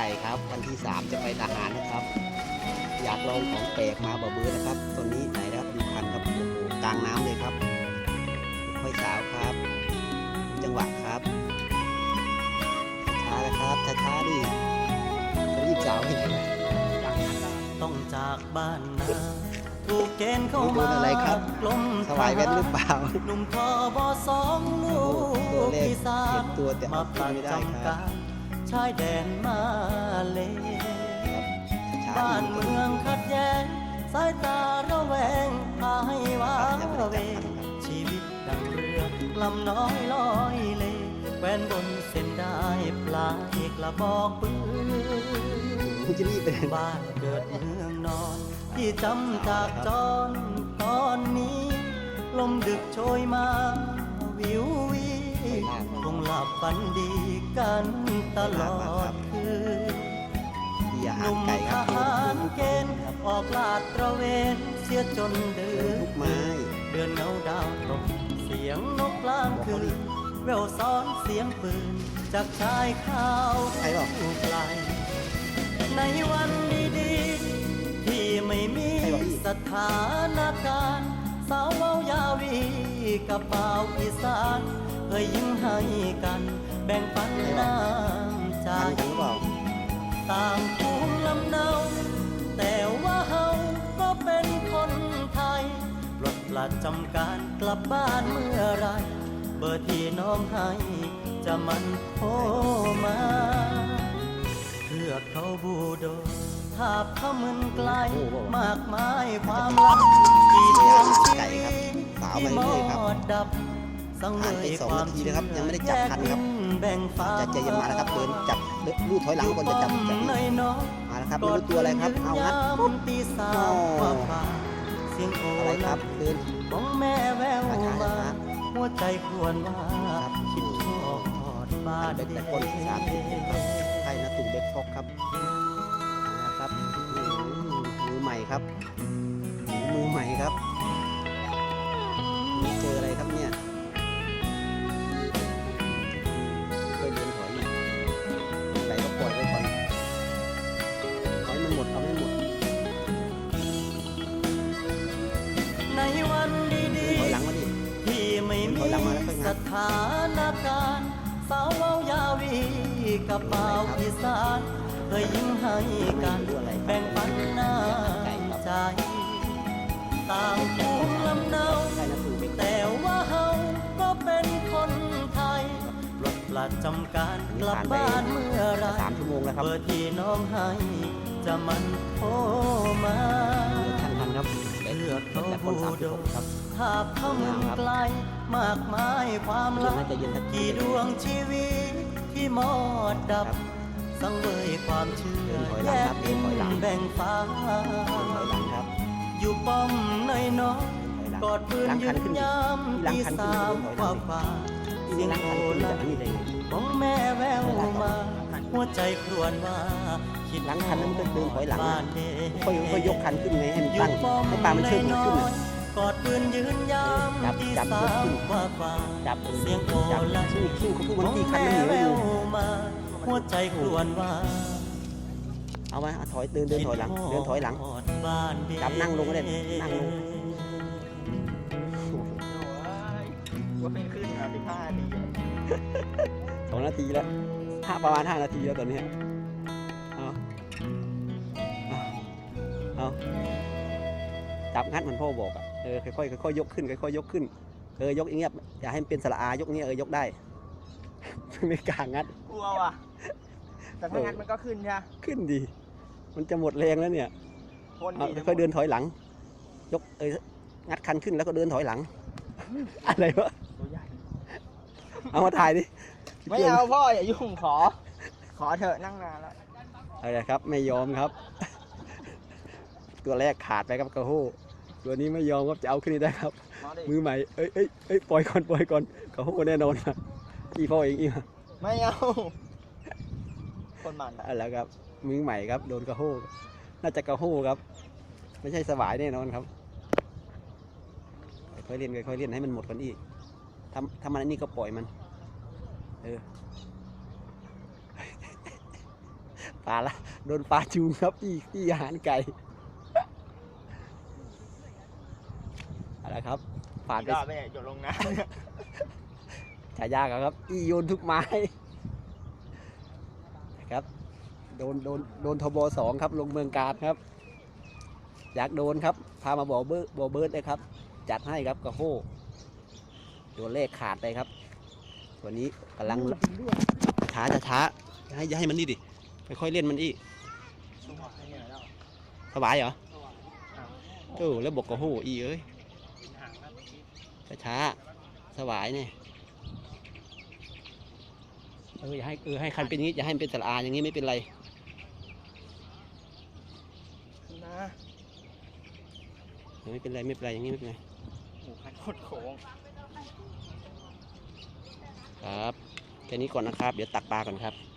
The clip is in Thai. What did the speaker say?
ไก่ครับ วันที่สามจะไปทหารนะครับ อยากลองของแปลกมาบ่เบื่อนะครับตัวนี้ไหนนะครับดูคันครับโอ้โหกลางน้ำเลยครับ ค่อยสาวครับ จังหวะครับ ช้าๆนะครับช้าๆดิจะรีบสาวให้ไหนต้องจากบ้านนาถูกเกณฑ์เข้าโดมานอะไรครับกลมสวายแว่นหรือเปล่าหนุ่มทอบอสองลูโอ้โหตัวกเลขที่สาเห็มนตัวแต่มาเอาปลัขึ้นดไม่ได้คจำรักาบร ชายแดนมาเลช้าบ้านๆเมืองขัดแย้งสายตาระแวงพาให้ว้าครับเวชีวิตดังเรือลำน้อยลอยเลแควนบนเส้นได้ปลายกระบอกปืนคุณจะรีบไปไหนบ้านเกิดเมืองนอน ที่จำจากจรตอนนี้ ลมดึกโชยมา วิววี คงหลับฝันดีกันตลอดคืนมีอาหนุ่มไก่ทหารเกณฑ์ออกลาดตระเวนเสียจนเดืลูอกไม้เดือนเงาดาวตกเสียงนกกลางคืนแววซ้อนเสียงปืนจากชายข้าวใครบอกไกลในวันดีๆ ที่ไม่มีสถานการณ์ สาวเว้ายาวีกับเป่าอีสาน เคยยิ้มให้กัน แบ่งปันน้ำใจทันกันหรือเปล่าต่างภูมิลำเนาแต่ว่าเฮาก็เป็นคนไทยปลดประจำการกลับบ้านเมื่อไร เบอร์ที่น้องให้จะมันโทรมาเพื่อเขาบูโดทาบเขามึนไกล มากมายความลับที่ดวงชีวิตที่มอดดับ ผ่านไปสองนาทีนะครับ ยังไม่ได้จับคันครับแบ่งฟ้าจะใจเย็นมาแล้วครับเดินจับลูดถอยหลังก่อนจะจับจับน้อยน้อยมาแล้วครับไม่รู้ตัวอะไรครับ เอางัดปุ๊บตีสามกว่าฝ่าเสียงโออะไรคลัรับบเดินของแม่แววช้าๆมาช้าหัวใจควรว่าครับคิดทอดบ้านเด็กแต่คนสามสิบครับใครนะตุ่มเด็กฟอกครับนะครับอืมมือใหม่ครับมือใหม่ครับนี่เจออะไรครับเนี่ย ถมีอยหลังมาแล้วค่อยงัสดถานการณ์สาวเว้ายาวีกับเป่าวอีสานเคยยิ้มให้กันรู้อะไรครับแบ่งปันน้ำใจ ต่างภูมิลำเนาใช่นะตุ่มเด็กแต่ว่าเฮาก็เป็นคนไทยปลดประจำการกลับบ้านเมื่อไรสามชั่วโมงแล้วครับเบอร์ที่น้องให้จะมันโทร ครับภาพเขามึนไกลมากมายความลับน่าจะเย็นสักทีกี่ดวงชีวิตที่มอดดับครับสังเวยความเชื่อเดินถอยหลัแยงคกรับดินเดินถอยหลังแบ่งฟ้าถอยหลังครับอยู่ป้อมน้อยน้อยถอยหลังกอดปืนล้างยืคันนขึ้นดิยามล้างที่คันขึ้นสามถอยกหลัว่างฝ่าที่เสียงล้างโอคันขึ้นลัจากนนี่ได้ไงของแม่แววมา หัวใจครวญว่าคิดล้างคันนั้นก็เดินถอยหลังบ้านเด็ค่อยค่อยยกคันขึ้นไงให้มันอยู่ตั้งป้อมให้ปลามันช่วยมันขึ้นน้อน่ะยๆ กอดปืนยืนยามจับที่จับสายกขึ้มนกว่าฝ่าจับเสียงโอจับลันสู้สู้เขาพูดมันของตีคันแม่มันเหนียวแวอยู่วมาหัวใจครวญว่าเอาไว้เอาถอยเดินเดินถอยหลัง เดินถอยหลังคิดฮอดบ้านเด็จับนั่งลงก็ได้นั่งลงว่าเป็นขึ้นอะสิบห้าดีสองนาทีแล้วห้าประมาณห้านาทีแล้วตอนเนี้ยเอาเอาเอาจับงัดเหมือนพ่อบอกอะ เออค่อยๆค่อยๆยกขึ้นค่อยๆยกขึ้นเออยกอย่างเงี้ยอย่าให้มันเป็นสระอายกอย่างเงี้ยเออยกได้ ไม่กล้างัด กลัวว่ะ แต่ถ้างั้นมันก็ขึ้นใช่ไหมขึ้นดี มันจะหมดแรงแล้วเนี่ยทนเอาดีค่อยๆเดินถอยหลัง ยกเอ้ยงัดคันขึ้นแล้วก็เดินถอยหลัง อะไรวะตัวใหญ่เอามาถ่ายดิไม่เอาพ่ออย่ายุ่งขอ ขอเถอะนั่งนานแล้วอะไรครับ ไม่ยอมครับ ตัวแรกขาดไปครับกระโห ตัวนี้ไม่ยอมครับจะเอาขึ้นให้ได้ครับมาดิมือใหม่เอ้ยเอ้ยเอ้ยปล่อยก่อนปล่อยก่อนกระโหแน่นอนครับอีพ่อเองอีกไม่เอาคนมันอะอะไรครับมือใหม่ครับโดนกระโหน่าจะกระโหครับ ไม่ใช่สวายแน่นอนครับค่อยๆเล่นค่อยๆเล่นให้มันหมดก่อนอีกทำทำมันอันนี้ก็ปล่อยมัน เออไปปลาละโดนปลาจูงครับอีอีอาหารไก่ อะไรครับผ่านไปก็ไม่หยดลงน้ฉายาครับ อีโยนทุกไม้ครับโดนโดนโดนทบสองครับลงเมืองการครับ อยากโดนครับ พามาบอกเบิร์ดบอกเบิร์ดเลยครับ จัดให้ครับกระโฮตัวเลขขาดเลยครับ วันนี้กำลังช้าจะช้าอย่าให้อย่าให้มันนี่ดิค่อยๆเล่นมันอีกำสว่างเนี่ยแล้วสบายเหรอสว่างอ้าวเออแล้วบอกกระโฮอีเอ้ยห่างแล้ว ช้าช้าสบายเนี่ยเอออย่าให้เออให้คันเป็นอย่างนี้อย่าให้มันเป็นสระอาอย่างนี้ไม่เป็นไรนะไม่เป็นไรไม่เป็นไรอย่างนี้ไม่เป็นไรหมูคันโคตรโค้งครับแค่นี้ก่อนนะครับ เดี๋ยวตักปลาก่อนครับ